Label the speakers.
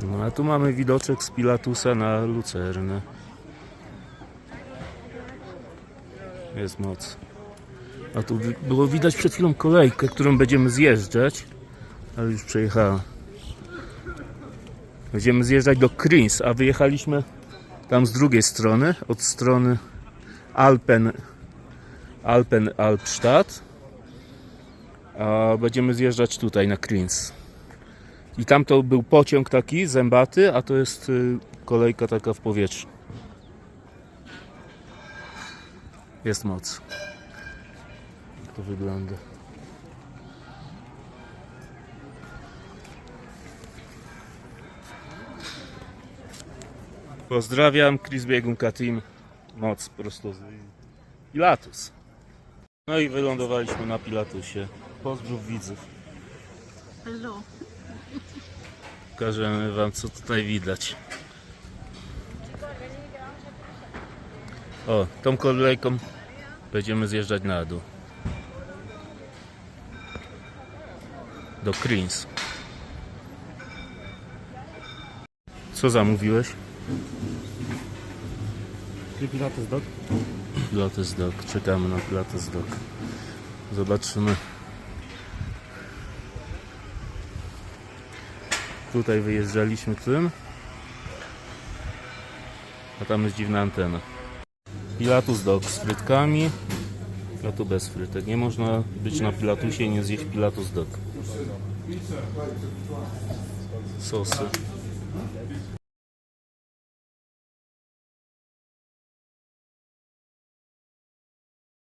Speaker 1: No a tu mamy widoczek z Pilatusa na Lucernę. Jest moc. A tu było widać przed chwilą kolejkę, którą będziemy zjeżdżać, ale już przejechała. Będziemy zjeżdżać do Krins, a wyjechaliśmy tam z drugiej strony, od strony Alpen, Alpen Alpstadt, a będziemy zjeżdżać tutaj na Krins. I tam to był pociąg taki zębaty, a to jest y, kolejka taka w powietrzu. Jest moc. Jak to wygląda. Pozdrawiam, Chris Biegunka Team. Moc prosto z Pilatus. No i wylądowaliśmy na Pilatusie. Pozdrów widzów.
Speaker 2: Hello.
Speaker 1: Pokażemy wam co tutaj widać. O, tą kolejką będziemy zjeżdżać na dół. Do Krins. Co zamówiłeś?
Speaker 3: Pilates dog?
Speaker 1: Pilates Dog. Czekamy na Pilates Dog. Zobaczymy. Tutaj wyjeżdżaliśmy tym. A tam jest dziwna antena. Pilatus Dog z frytkami. A tu bez frytek. Nie można być na Pilatusie i nie zjeść Pilatus Dog. Sosy.